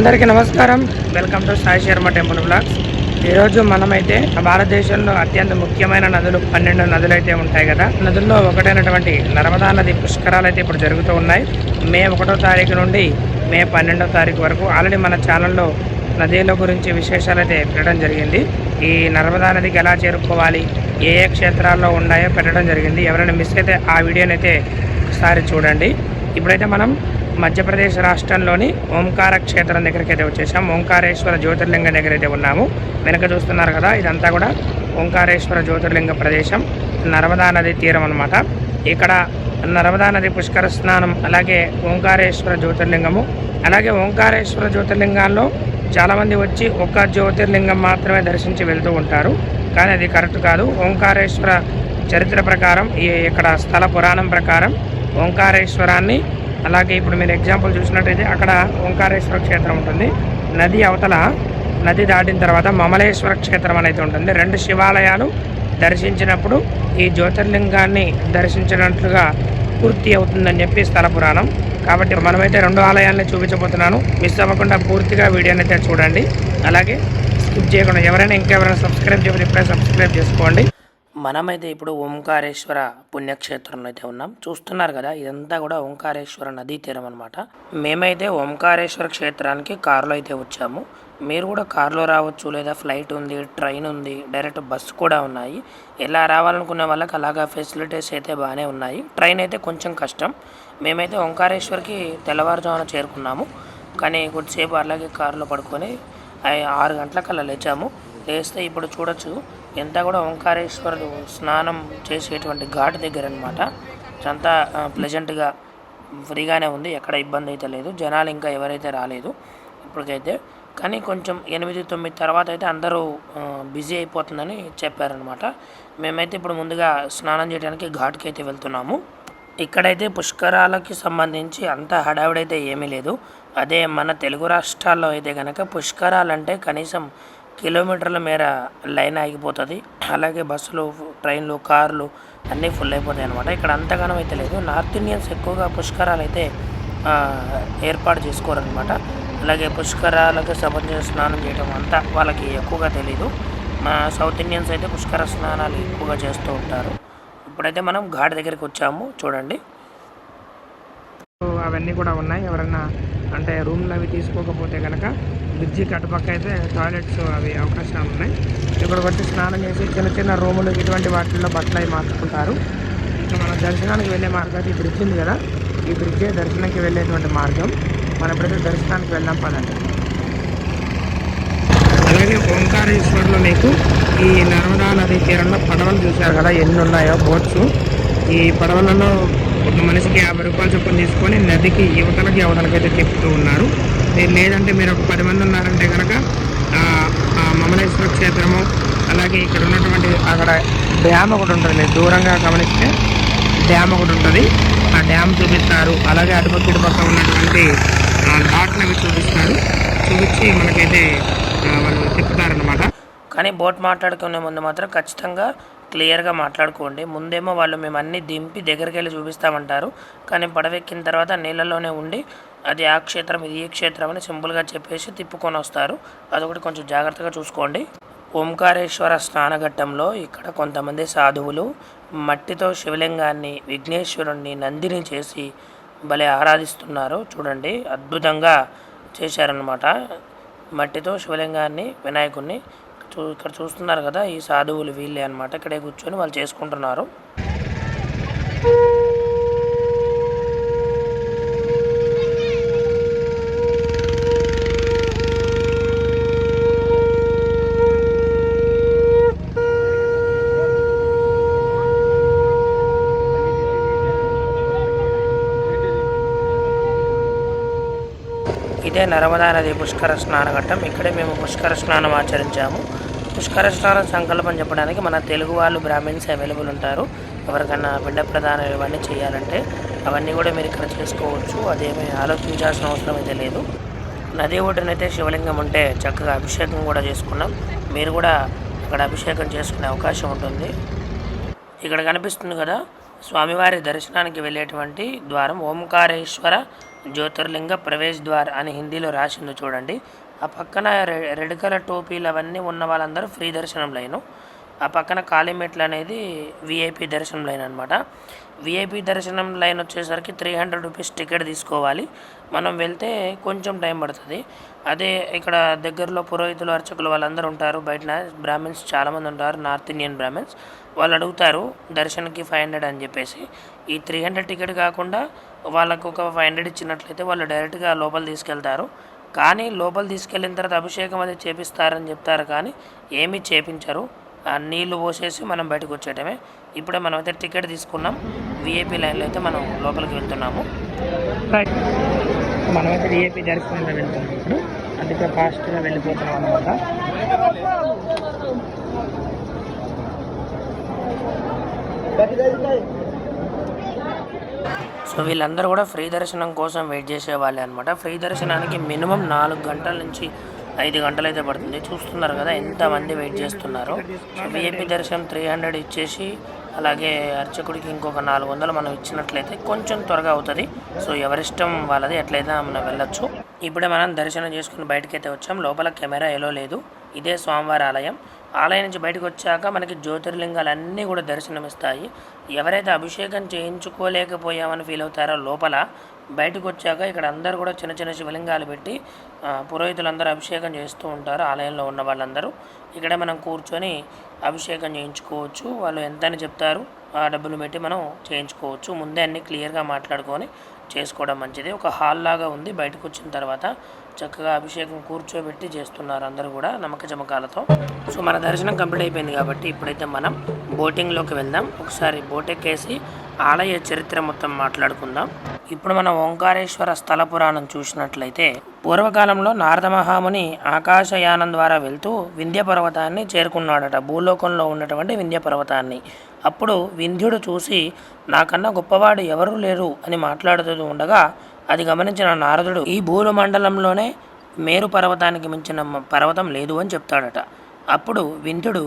అందరికీ నమస్కారం. Welcome to Sai Sharma temple blogs ఈరోజు మనమైతే భారతదేశంలో అత్యంత ముఖ్యమైన నదులు పన్నెండు నదులు అయితే ఉంటాయి కదా. నదుల్లో ఒకటైనటువంటి నర్మదా నది పుష్కరాలు అయితే ఇప్పుడు జరుగుతూ ఉన్నాయి. మే ఒకటో తారీఖు నుండి మే పన్నెండో తారీఖు వరకు ఆల్రెడీ మన ఛానల్లో నదీల గురించి విశేషాలు అయితే పెట్టడం జరిగింది. ఈ నర్మదా నదికి ఎలా చేరుకోవాలి ఏ ఏ క్షేత్రాల్లో ఉన్నాయో పెట్టడం జరిగింది. ఎవరైనా మిస్ అయితే ఆ వీడియోని అయితే ఒకసారి చూడండి. ఇప్పుడైతే మనం మధ్యప్రదేశ్ రాష్ట్రంలోని ఓంకార క్షేత్రం దగ్గరికి అయితే వచ్చేసాం. ఓంకారేశ్వర జ్యోతిర్లింగం దగ్గర అయితే ఉన్నాము. వెనక చూస్తున్నారు కదా ఇదంతా కూడా ఓంకారేశ్వర జ్యోతిర్లింగ ప్రదేశం. నర్మదా నది తీరం అనమాట ఇక్కడ నర్మదా నది పుష్కర స్నానం అలాగే ఓంకారేశ్వర జ్యోతిర్లింగము అలాగే ఓంకారేశ్వర జ్యోతిర్లింగాల్లో చాలామంది వచ్చి ఒక జ్యోతిర్లింగం మాత్రమే దర్శించి వెళ్తూ ఉంటారు. కానీ అది కరెక్ట్ కాదు. ఓంకారేశ్వర చరిత్ర ప్రకారం ఈ ఇక్కడ స్థల పురాణం ప్రకారం ఓంకారేశ్వరాన్ని అలాగే ఇప్పుడు మీరు ఎగ్జాంపుల్ చూసినట్టయితే అక్కడ ఓంకారేశ్వర క్షేత్రం ఉంటుంది. నది అవతల నది దాటిన తర్వాత మమలేశ్వర క్షేత్రం అనేది ఉంటుంది. రెండు శివాలయాలు దర్శించినప్పుడు ఈ జ్యోతిర్లింగాన్ని దర్శించినట్లుగా పూర్తి అవుతుందని చెప్పి స్థల పురాణం. కాబట్టి మనమైతే రెండు ఆలయాలని చూపించబోతున్నాను. మిస్ అవ్వకుండా పూర్తిగా వీడియోని అయితే చూడండి. అలాగే స్కిప్ చేయకుండా ఎవరైనా ఇంకెవరైనా సబ్స్క్రైబ్ చేయకపోతే ఇప్పుడే సబ్స్క్రైబ్ చేసుకోండి. మనమైతే ఇప్పుడు ఓంకారేశ్వర పుణ్యక్షేత్రంలో అయితే ఉన్నాం. చూస్తున్నారు కదా ఇదంతా కూడా ఓంకారేశ్వర నదీ తీరం అనమాట మేమైతే ఓంకారేశ్వర క్షేత్రానికి కారులో అయితే వచ్చాము. మీరు కూడా కారులో రావచ్చు లేదా ఫ్లైట్ ఉంది ట్రైన్ ఉంది డైరెక్ట్ బస్సు కూడా ఉన్నాయి. ఎలా రావాలనుకునే వాళ్ళకి అలాగా ఫెసిలిటీస్ అయితే బాగానే ఉన్నాయి. ట్రైన్ అయితే కొంచెం కష్టం. మేమైతే ఓంకారేశ్వర్కి తెల్లవారుజామున చేరుకున్నాము. కానీ కొద్దిసేపు అలాగే కారులో పడుకొని ఆరు గంటలకల్లా లేచాము. లేస్తే ఇప్పుడు చూడొచ్చు ఎంత కూడా ఓంకారేశ్వరుడు స్నానం చేసేటువంటి ఘాట్ దగ్గర అనమాట అంతా ప్లెజెంట్గా ఫ్రీగానే ఉంది ఎక్కడ ఇబ్బంది అయితే లేదు. జనాలు ఇంకా ఎవరైతే రాలేదు ఇప్పటికైతే. కానీ కొంచెం ఎనిమిది తొమ్మిది తర్వాత అయితే అందరూ బిజీ అయిపోతుందని చెప్పారనమాట మేమైతే ఇప్పుడు ముందుగా స్నానం చేయడానికి ఘాట్కి అయితే వెళ్తున్నాము. ఇక్కడైతే పుష్కరాలకి సంబంధించి అంత హడావిడైతే ఏమీ లేదు. అదే మన తెలుగు రాష్ట్రాల్లో అయితే కనుక పుష్కరాలంటే కనీసం కిలోమీటర్ల మేర లైన్ ఆగిపోతుంది. అలాగే బస్సులు ట్రైన్లు కార్లు అన్నీ ఫుల్ అయిపోతాయి అనమాట ఇక్కడ అంతగానం అయితే లేదు. నార్త్ ఇండియన్స్ ఎక్కువగా పుష్కరాలు అయితే ఏర్పాటు చేసుకోరనమాట అలాగే పుష్కరాలకు సంబంధించిన స్నానం చేయడం అంతా వాళ్ళకి ఎక్కువగా తెలీదు. మా సౌత్ ఇండియన్స్ అయితే పుష్కర స్నానాలు ఎక్కువగా చేస్తూ ఉంటారు. ఇప్పుడైతే మనం ఘాట్ దగ్గరికి వచ్చాము. చూడండి. అవన్నీ కూడా ఉన్నాయి. ఎవరన్నా అంటే రూమ్లు అవి తీసుకోకపోతే కనుక బ్రిడ్జి అటుపక్క అయితే టాయిలెట్స్ అవి అవకాశాలు ఉన్నాయి. ఇక్కడికి వచ్చి స్నానం చేసి చిన్న చిన్న రూములు ఇటువంటి వాటిల్లో బట్టలు అవి మార్చుకుంటారు. ఇంకా మన దర్శనానికి వెళ్ళే మార్గం ఈ బ్రిడ్జ్ ఉంది కదా. ఈ బ్రిడ్జే దర్శనానికి వెళ్ళేటువంటి మార్గం. మనం ఎప్పుడైతే దర్శనానికి వెళ్దాం పదండి. అలాగే ఓంకారేశ్వర్లో మీకు ఈ నర్మదా నది తీరంలో పడవలు చూశారు కదా ఎన్ని ఉన్నాయో బోట్స్. ఈ పడవలలో ఒక మనిషికి యాభై రూపాయలు చొప్పున తీసుకొని నదికి యువతలకి యువతలకైతే చెప్తూ తిప్పుతూ ఉన్నారు. మీరు లేదంటే మీరు ఒక పది మంది ఉన్నారంటే కనుక మమలేశ్వర క్షేత్రము అలాగే ఇక్కడ ఉన్నటువంటి అక్కడ డ్యామ్ ఒకటి ఉంటుంది దూరంగా గమనిస్తే డ్యామ్ ఒకటి ఉంటుంది. ఆ డ్యామ్ చూపిస్తారు. అలాగే అటుపక్క ఇటుపక్క ఉన్నటువంటి ఘాట్లు అవి చూపిస్తారు. చూపించి మనకైతే వాళ్ళు తిప్పుతారనమాట కానీ బోట్ మాట్లాడుకునే ముందు మాత్రం ఖచ్చితంగా క్లియర్గా మాట్లాడుకోండి. ముందేమో వాళ్ళు మేము అన్నీ దింపి దగ్గరికి వెళ్ళి చూపిస్తామంటారు. కానీ పడవెక్కిన తర్వాత నీళ్ళలోనే ఉండి అది ఆ క్షేత్రం ఇది ఈ క్షేత్రం అని సింపుల్గా చెప్పేసి తిప్పుకొని వస్తారు. అదొకటి కొంచెం జాగ్రత్తగా చూసుకోండి. ఓంకారేశ్వర స్నానఘట్టంలో ఇక్కడ కొంతమంది సాధువులు మట్టితో శివలింగాన్ని విఘ్నేశ్వరుణ్ణి నందిని చేసి భలే ఆరాధిస్తున్నారు. చూడండి అద్భుతంగా చేశారనమాట మట్టితో శివలింగాన్ని వినాయకుడిని చూ ఇక్కడ చూస్తున్నారు కదా ఈ సాధువులు వీళ్ళే అనమాట ఇక్కడే కూర్చొని వాళ్ళు చేసుకుంటున్నారు. ఇదే నర్మదా నది పుష్కర స్నానఘట్టం. ఇక్కడే మేము పుష్కర స్నానం ఆచరించాము. పుష్కర స్నానం సంకల్పం చెప్పడానికి మన తెలుగు వాళ్ళు బ్రాహ్మిన్స్ అవైలబుల్ ఉంటారు. ఎవరికన్నా బిడ్డ ప్రదానం ఇవన్నీ చేయాలంటే అవన్నీ కూడా మీరు ఇక్కడ చేసుకోవచ్చు. అదేమీ ఆలోచించాల్సిన అవసరం అయితే లేదు. నది ఒడ్డునైతే శివలింగం ఉంటే చక్కగా అభిషేకం కూడా చేసుకున్నాం. మీరు కూడా అక్కడ అభిషేకం చేసుకునే అవకాశం ఉంటుంది. ఇక్కడ కనిపిస్తుంది కదా స్వామివారి దర్శనానికి వెళ్ళేటువంటి ద్వారం ఓంకారేశ్వర జ్యోతిర్లింగ ప్రవేశ్ ద్వార్ అని హిందీలో రాసిందో చూడండి. ఆ పక్కన రె- రెడ్ కలర్ టోపీలు అవన్నీ ఉన్న వాళ్ళందరూ ఫ్రీ దర్శనం లైను. ఆ పక్కన కాళీమెట్లు అనేది విఐపి దర్శనం లైన్ అనమాట విఐపి దర్శనం లైన్ వచ్చేసరికి త్రీ హండ్రెడ్ రూపీస్ టికెట్ తీసుకోవాలి. మనం వెళ్తే కొంచెం టైం పడుతుంది. అదే ఇక్కడ దగ్గరలో పురోహితులు అర్చకులు వాళ్ళందరూ ఉంటారు. బయట బ్రాహ్మిన్స్ చాలామంది ఉంటారు. నార్త్ ఇండియన్ బ్రాహ్మిన్స్ వాళ్ళు అడుగుతారు దర్శనకి ఫైవ్ హండ్రెడ్ అని చెప్పేసి. ఈ త్రీ హండ్రెడ్ టికెట్ కాకుండా వాళ్ళకు ఒక ఫైవ్ హండ్రెడ్ ఇచ్చినట్లయితే వాళ్ళు డైరెక్ట్గా లోపల తీసుకెళ్తారు. కానీ లోపల తీసుకెళ్ళిన తర్వాత అభిషేకం అది చేపిస్తారని చెప్తారు కానీ ఏమీ చేపించరు. నీళ్ళు పోసేసి మనం బయటకు వచ్చేయటమే. ఇప్పుడే మనం అయితే టికెట్ తీసుకున్నాం. విఐపి లైన్లో అయితే మనం లోపలికి వెళ్తున్నాము. మనమైతే విఐపి దర్శనంలో వెళ్తున్నాం ఇప్పుడు. అందుకే ఫాస్ట్గా వెళ్ళిపోతున్నాం అనమాట సో వీళ్ళందరూ కూడా ఫ్రీ దర్శనం కోసం వెయిట్ చేసే వాళ్ళే అనమాట ఫ్రీ దర్శనానికి మినిమం నాలుగు గంటల నుంచి ఐదు గంటలు అయితే పడుతుంది. చూస్తున్నారు కదా ఎంతమంది వెయిట్ చేస్తున్నారు. సో విఐపి దర్శనం త్రీ హండ్రెడ్ ఇచ్చేసి అలాగే అర్చకుడికి ఇంకొక నాలుగు వందలు మనం ఇచ్చినట్లయితే కొంచెం త్వరగా అవుతుంది. సో ఎవరిష్టం వాళ్ళది ఎట్లయితే మనం వెళ్ళొచ్చు. ఇప్పుడే మనం దర్శనం చేసుకుని బయటకి అయితే వచ్చాం. లోపల కెమెరా ఎలో లేదు. ఇదే స్వామివారి ఆలయం. ఆలయం నుంచి బయటకు వచ్చాక మనకి జ్యోతిర్లింగాలన్నీ కూడా దర్శనమిస్తాయి. ఎవరైతే అభిషేకం చేయించుకోలేకపోయామని ఫీల్ అవుతారో లోపల బయటకు వచ్చాక ఇక్కడ అందరూ కూడా చిన్న చిన్న శివలింగాలు పెట్టి పురోహితులందరూ అభిషేకం చేస్తూ ఉంటారు. ఆలయంలో ఉన్న వాళ్ళందరూ ఇక్కడ మనం కూర్చొని అభిషేకం చేయించుకోవచ్చు. వాళ్ళు ఎంత అని చెప్తారు ఆ డబ్బులు పెట్టి మనం చేయించుకోవచ్చు. ముందే అన్ని క్లియర్గా మాట్లాడుకొని చేసుకోవడం మంచిది. ఒక హాల్ లాగా ఉంది. బయటకు వచ్చిన తర్వాత చక్కగా అభిషేకం కూర్చోబెట్టి చేస్తున్నారు అందరూ కూడా నమ్మక చమకాలతో. సో మన దర్శనం కంప్లీట్ అయిపోయింది కాబట్టి ఇప్పుడైతే మనం బోటింగ్లోకి వెళ్దాం. ఒకసారి బోట్ ఎక్కేసి ఆలయ చరిత్ర మొత్తం మాట్లాడుకుందాం. ఇప్పుడు మన ఓంకారేశ్వర స్థల పురాణం చూసినట్లయితే పూర్వకాలంలో నారద మహాముని ఆకాశయానం ద్వారా వెళ్తూ వింధ్య పర్వతాన్ని చేరుకున్నాడట. భూలోకంలో ఉన్నటువంటి వింధ్య పర్వతాన్ని. అప్పుడు వింధ్యుడు చూసి నాకన్నా గొప్పవాడు ఎవరూ లేరు అని మాట్లాడుతూ ఉండగా అది గమనించిన నారదుడు ఈ భూలు మండలంలోనే మేరు పర్వతానికి మించిన పర్వతం లేదు అని చెప్తాడట. అప్పుడు వింధ్యుడు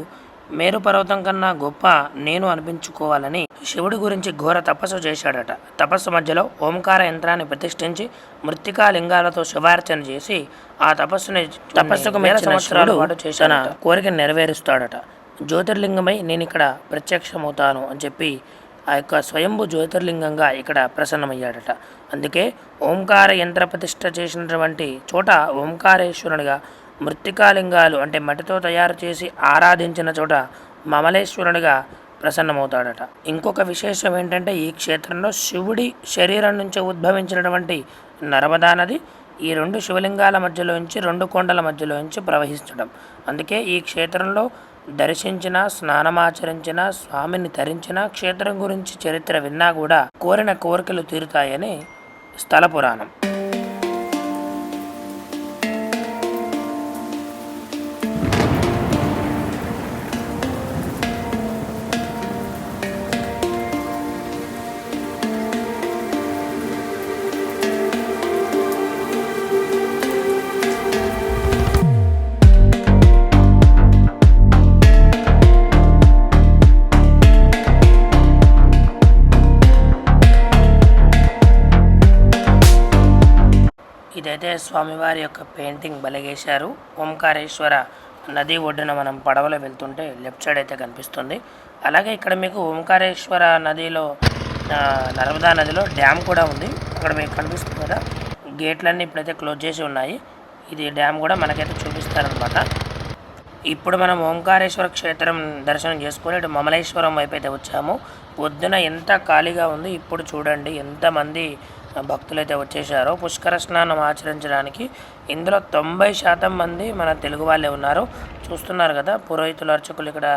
మేరు పర్వతం కన్నా గొప్ప నేను అనిపించుకోవాలని శివుడి గురించి ఘోర తపస్సు చేశాడట. తపస్సు మధ్యలో ఓంకార యంత్రాన్ని ప్రతిష్ఠించి మృత్తికా లింగాలతో శివార్చన చేసి ఆ తపస్సుని తపస్సుకు వేల సంవత్సరాల పాటు చేసిన కోరిక నెరవేరుస్తాడట. జ్యోతిర్లింగమై నేను ఇక్కడ ప్రత్యక్షమవుతాను అని చెప్పి ఆ యొక్క స్వయంభు జ్యోతిర్లింగంగా ఇక్కడ ప్రసన్నమయ్యాడట. అందుకే ఓంకార యంత్ర ప్రతిష్ఠ చేసినటువంటి చోట ఓంకారేశ్వరునిగా మృత్తికాలింగాలు అంటే మట్టితో తయారు చేసి ఆరాధించిన చోట మమలేశ్వరునిగా ప్రసన్నమవుతాడట. ఇంకొక విశేషం ఏంటంటే ఈ క్షేత్రంలో శివుడి శరీరం నుంచి ఉద్భవించినటువంటి నర్మదా నది ఈ రెండు శివలింగాల మధ్యలోంచి రెండు కొండల మధ్యలోంచి ప్రవహించడం. అందుకే ఈ క్షేత్రంలో దర్శించిన స్నానమాచరించిన స్వామిని ధరించిన క్షేత్రం గురించి చరిత్ర విన్నా కూడా కోరిన కోరికలు తీరుతాయని స్థల పురాణం. స్వామి వారి యొక్క పెయింటింగ్ బలగేశారు. ఓంకారేశ్వర నది ఒడ్డున మనం పడవలో వెళ్తుంటే లెఫ్ట్ సైడ్ అయితే కనిపిస్తుంది. అలాగే ఇక్కడ మీకు ఓంకారేశ్వర నదిలో నర్మదా నదిలో డ్యామ్ కూడా ఉంది. అక్కడ మీకు కనిపిస్తుంది కదా? గేట్లన్నీ ఇప్పుడైతే క్లోజ్ చేసి ఉన్నాయి. ఇది డ్యామ్ కూడా మనకైతే చూపిస్తారనమాట ఇప్పుడు మనం ఓంకారేశ్వర క్షేత్రం దర్శనం చేసుకొని ఇటు మమలేశ్వరం వైపు అయితే వచ్చాము. పొద్దున ఎంత ఖాళీగా ఉంది ఇప్పుడు చూడండి. ఎంతమంది భక్తులు అయితే వచ్చేసారో పుష్కర స్నానం ఆచరించడానికి ఇందులో తొంభై శాతం మంది మన తెలుగు వాళ్ళే ఉన్నారు. చూస్తున్నారు కదా పురోహితులు అర్చకులు ఇక్కడ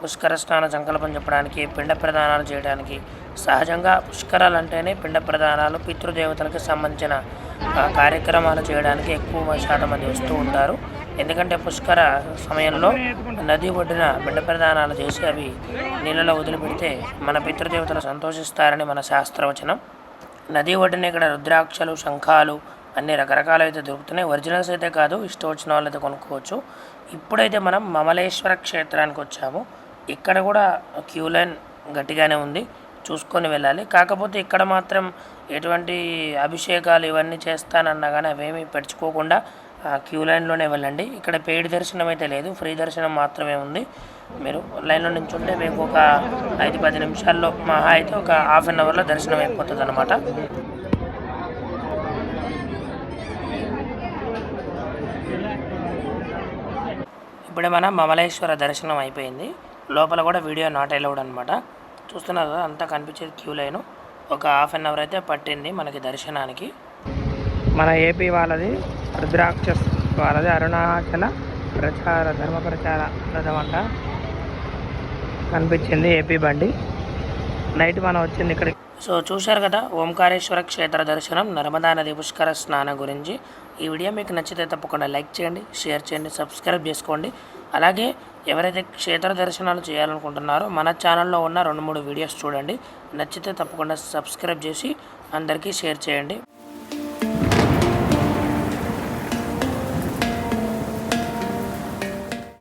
పుష్కర స్నాన సంకల్పం చెప్పడానికి పిండ ప్రదానాలు చేయడానికి. సహజంగా పుష్కరాలు అంటేనే పిండ ప్రదానాలు పితృదేవతలకు సంబంధించిన కార్యక్రమాలు చేయడానికి ఎక్కువ శాతం మంది వస్తూ ఉంటారు. ఎందుకంటే పుష్కర సమయంలో నది ఒడ్డున బిడ్డ ప్రదానాలు చేసి అవి నీళ్ళలో వదిలిపెడితే మన పితృదేవతలు సంతోషిస్తారని మన శాస్త్రవచనం. నది ఒడ్డున ఇక్కడ రుద్రాక్షలు శంఖాలు అన్ని రకరకాలు అయితే దొరుకుతున్నాయి. ఒరిజినల్స్ అయితే కాదు ఇష్టం వచ్చిన వాళ్ళు అయితే కొనుక్కోవచ్చు. ఇప్పుడైతే మనం మమలేశ్వర క్షేత్రానికి వచ్చాము. ఇక్కడ కూడా క్యూ లైన్ గట్టిగానే ఉంది. చూసుకొని వెళ్ళాలి. కాకపోతే ఇక్కడ మాత్రం ఎటువంటి అభిషేకాలు ఇవన్నీ చేస్తానన్నా కానీ అవేమీ పెట్టుకోకుండా క్యూ లైన్లోనే వెళ్ళండి. ఇక్కడ పెయిడ్ దర్శనం అయితే లేదు. ఫ్రీ దర్శనం మాత్రమే ఉంది. మీరు లైన్లో నుంచుంటే మీకు ఒక ఐదు పది నిమిషాల్లో మహా అయితే ఒక హాఫ్ అన్ అవర్లో దర్శనం అయిపోతుంది అనమాట ఇప్పుడే మన మమలేశ్వర దర్శనం అయిపోయింది. లోపల కూడా వీడియో నాట్ అలౌడ్ అనమాట చూస్తున్నారు? కదా అంతా కనిపించేది క్యూ లైన్. ఒక హాఫ్ అన్ అవర్ అయితే పట్టింది మనకి దర్శనానికి. మన ఏపీ వాళ్ళది రుద్రాక్షస్ వాళ్ళది అరుణాచల ప్రచార ధర్మ ప్రచార రథమంట కనిపించింది ఏపీ బండి. నైట్ మనం వచ్చింది ఇక్కడ సో చూశారు కదా ఓంకారేశ్వర క్షేత్ర దర్శనం నర్మదా నది పుష్కర స్నానం గురించి. ఈ వీడియో మీకు నచ్చితే తప్పకుండా లైక్ చేయండి షేర్ చేయండి సబ్స్క్రైబ్ చేసుకోండి. అలాగే ఎవరైతే క్షేత్ర దర్శనాలు చేయాలనుకుంటున్నారో మన ఛానల్లో ఉన్న రెండు మూడు వీడియోస్ చూడండి. నచ్చితే తప్పకుండా సబ్స్క్రైబ్ చేసి అందరికీ షేర్ చేయండి.